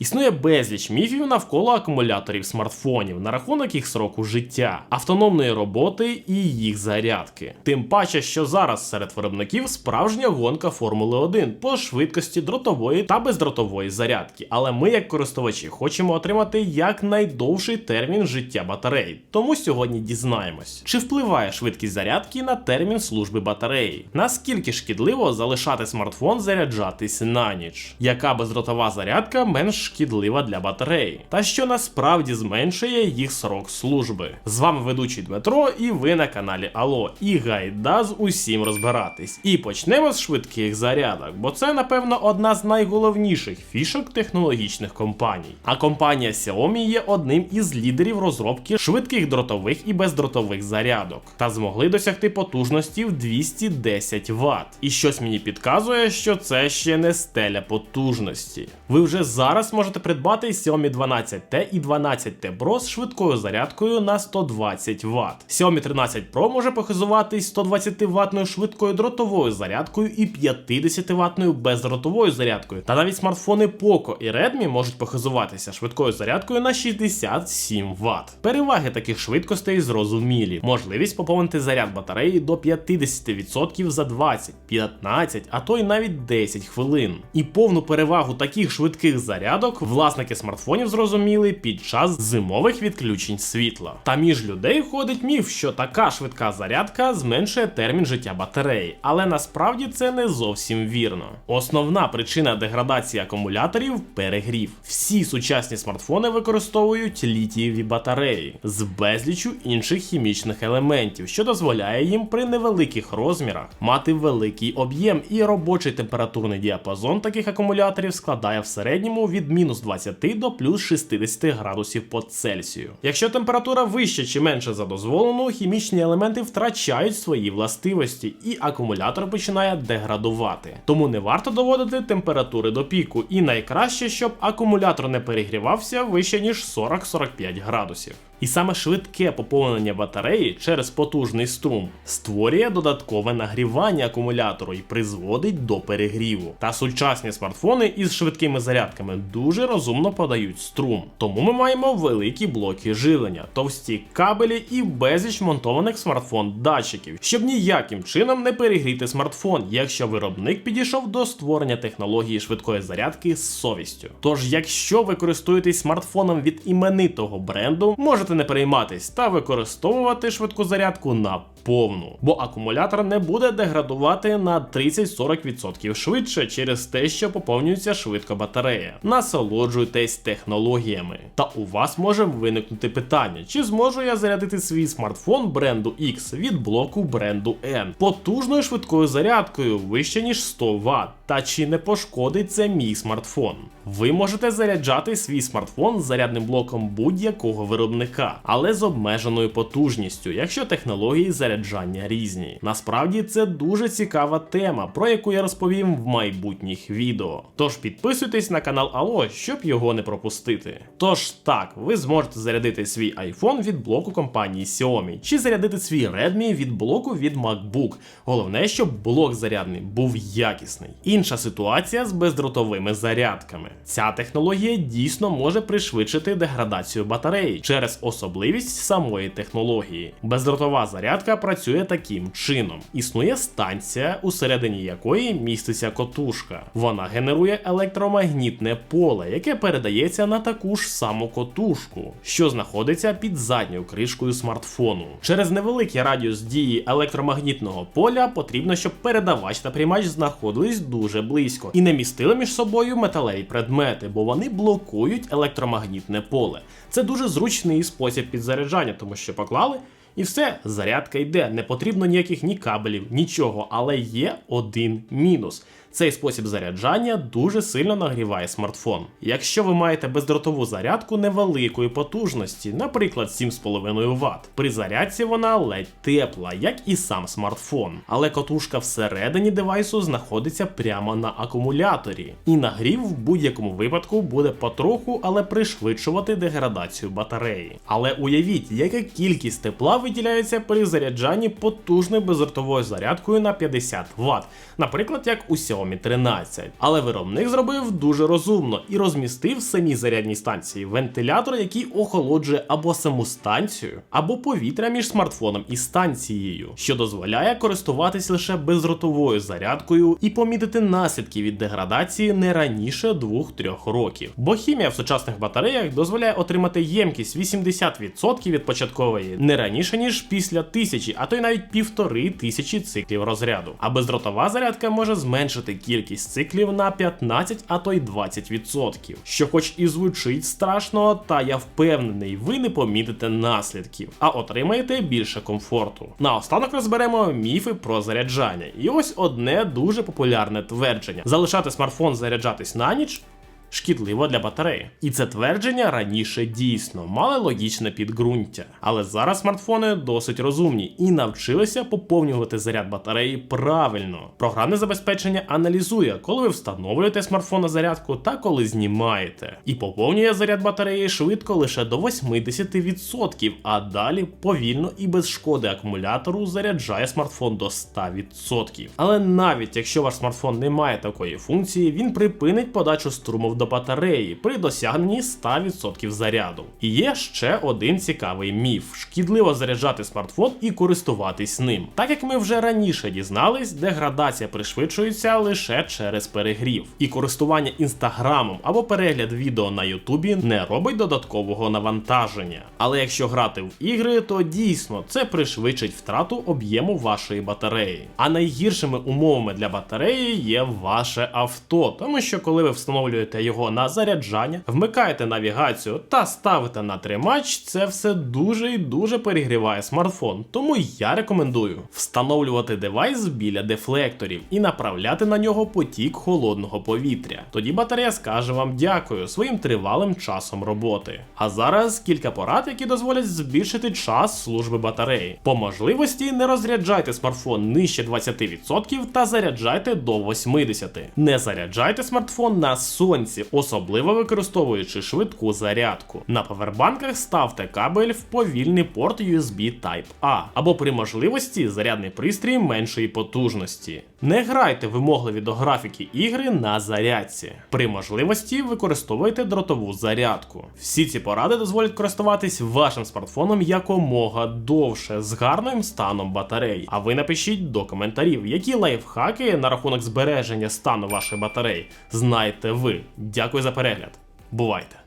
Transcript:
Існує безліч міфів навколо акумуляторів смартфонів на рахунок їх сроку життя, автономної роботи і їх зарядки. Тим паче, що зараз серед виробників справжня гонка Формули 1 по швидкості дротової та бездротової зарядки. Але ми, як користувачі, хочемо отримати якнайдовший термін життя батареї. Тому сьогодні дізнаємось, чи впливає швидкість зарядки на термін служби батареї, наскільки шкідливо залишати смартфон заряджатись на ніч, яка бездротова зарядка менш шкідлива для батареї, та що насправді зменшує їх срок служби. З вами ведучий Дмитро, і ви на каналі Алло. І гайда з усім розбиратись. І почнемо з швидких зарядок, бо це, напевно, одна з найголовніших фішок технологічних компаній. А компанія Xiaomi є одним із лідерів розробки швидких дротових і бездротових зарядок, та змогли досягти потужності в 210 Вт. І щось мені підказує, що це ще не стеля потужності. Ви вже зараз можете придбати Xiaomi 12T і 12T Pro з швидкою зарядкою на 120 Вт. Xiaomi 13 Pro може похизуватись 120 ваттною швидкою дротовою зарядкою і 50 ваттною бездротовою зарядкою. Та навіть смартфони Poco і Redmi можуть похизуватися швидкою зарядкою на 67 Вт. Переваги таких швидкостей зрозумілі. Можливість поповнити заряд батареї до 50% за 20, 15, а то й навіть 10 хвилин. І повну перевагу таких швидких зарядок власники смартфонів зрозуміли під час зимових відключень світла. Та між людей ходить міф, що така швидка зарядка зменшує термін життя батареї, але насправді це не зовсім вірно. Основна причина деградації акумуляторів перегрів. Всі сучасні смартфони використовують літієві батареї з безлічю інших хімічних елементів, що дозволяє їм при невеликих розмірах мати великий об'єм і робочий температурний діапазон таких акумуляторів складає в середньому від мінус 20 до плюс 60 градусів по Цельсію. Якщо температура вища чи менша за дозволену, хімічні елементи втрачають свої властивості, і акумулятор починає деградувати. Тому не варто доводити температури до піку, і найкраще, щоб акумулятор не перегрівався вище ніж 40-45 градусів. І саме швидке поповнення батареї через потужний струм створює додаткове нагрівання акумулятору і призводить до перегріву. Та сучасні смартфони із швидкими зарядками дуже розумно подають струм. Тому ми маємо великі блоки живлення, товсті кабелі і безліч монтованих смартфон датчиків, щоб ніяким чином не перегріти смартфон, якщо виробник підійшов до створення технології швидкої зарядки з совістю. Тож, якщо ви користуєтесь смартфоном від іменитого бренду, можете не перейматись та використовувати швидку зарядку на повну, бо акумулятор не буде деградувати на 30-40% швидше через те, що поповнюється швидко батарея. Насолоджуйтесь технологіями. Та у вас може виникнути питання, чи зможу я зарядити свій смартфон бренду X від блоку бренду N потужною швидкою зарядкою вище ніж 100 Вт, та чи не пошкодить це мій смартфон? Ви можете заряджати свій смартфон зарядним блоком будь-якого виробника, але з обмеженою потужністю, якщо технології заряджання різні. Насправді це дуже цікава тема, про яку я розповім в майбутніх відео. Тож підписуйтесь на канал Алло, щоб його не пропустити. Тож так, ви зможете зарядити свій iPhone від блоку компанії Xiaomi, чи зарядити свій Redmi від блоку від MacBook. Головне, щоб блок зарядний був якісний. Інша ситуація з бездротовими зарядками. Ця технологія дійсно може пришвидшити деградацію батареї через особливість самої технології. Бездротова зарядка працює таким чином: існує станція, усередині якої міститься котушка. Вона генерує електромагнітне поле, яке передається на таку ж саму котушку, що знаходиться під задньою кришкою смартфону. Через невеликий радіус дії електромагнітного поля потрібно, щоб передавач та приймач знаходились дуже близько і не містили між собою металеві предмети, бо вони блокують електромагнітне поле. Це дуже зручний спосіб підзаряджання, тому що поклали. І все, зарядка йде, не потрібно ніяких ні кабелів, нічого, але є один мінус. Цей спосіб заряджання дуже сильно нагріває смартфон. Якщо ви маєте бездротову зарядку невеликої потужності, наприклад 7,5 Вт, при зарядці вона ледь тепла, як і сам смартфон. Але котушка всередині девайсу знаходиться прямо на акумуляторі, і нагрів в будь-якому випадку буде потроху, але пришвидшувати деградацію батареї. Але уявіть, яка кількість тепла виділяється при заряджанні потужною бездротовою зарядкою на 50 Вт, наприклад, як у Xiaomi Xiaomi 13. Але виробник зробив дуже розумно і розмістив самій зарядній станції вентилятор, який охолоджує або саму станцію, або повітря між смартфоном і станцією, що дозволяє користуватись лише бездротовою зарядкою і помітити наслідки від деградації не раніше 2-3 років. Бо хімія в сучасних батареях дозволяє отримати ємкість 80% від початкової не раніше ніж після тисячі, а то й навіть півтори тисячі циклів розряду. А бездротова зарядка може зменшити кількість циклів на 15, а то й 20%. Що хоч і звучить страшно, та я впевнений, ви не помітите наслідків, а отримаєте більше комфорту. Наостанок розберемо міфи про заряджання. І ось одне дуже популярне твердження: залишати смартфон заряджатись на ніч шкідливо для батареї. І це твердження раніше дійсно мали логічне підґрунтя. Але зараз смартфони досить розумні і навчилися поповнювати заряд батареї правильно. Програмне забезпечення аналізує, коли ви встановлюєте смартфон на зарядку та коли знімаєте. І поповнює заряд батареї швидко лише до 80%, а далі повільно і без шкоди акумулятору заряджає смартфон до 100%. Але навіть якщо ваш смартфон не має такої функції, він припинить подачу струму до батареї при досягненні 100% заряду. І є ще один цікавий міф: шкідливо заряджати смартфон і користуватись ним. Так як ми вже раніше дізнались, деградація пришвидшується лише через перегрів, і користування інстаграмом або перегляд відео на Ютубі не робить додаткового навантаження. Але якщо грати в ігри, то дійсно це пришвидшить втрату об'єму вашої батареї. А найгіршими умовами для батареї є ваше авто, тому що коли ви встановлюєте його на заряджання, вмикаєте навігацію та ставите на тримач, це все дуже і дуже перегріває смартфон. Тому я рекомендую встановлювати девайс біля дефлекторів і направляти на нього потік холодного повітря. Тоді батарея скаже вам дякую своїм тривалим часом роботи. А зараз кілька порад, які дозволять збільшити час служби батареї. По можливості не розряджайте смартфон нижче 20% та заряджайте до 80%. Не заряджайте смартфон на сонці, особливо використовуючи швидку зарядку. На павербанках ставте кабель в повільний порт USB Type-A, або при можливості зарядний пристрій меншої потужності. Не грайте вимогливі до графіки ігри на зарядці. При можливості використовуйте дротову зарядку. Всі ці поради дозволять користуватись вашим смартфоном якомога довше з гарним станом батареї. А ви напишіть до коментарів, які лайфхаки на рахунок збереження стану вашої батареї знаєте ви. Дякую за перегляд. Бувайте!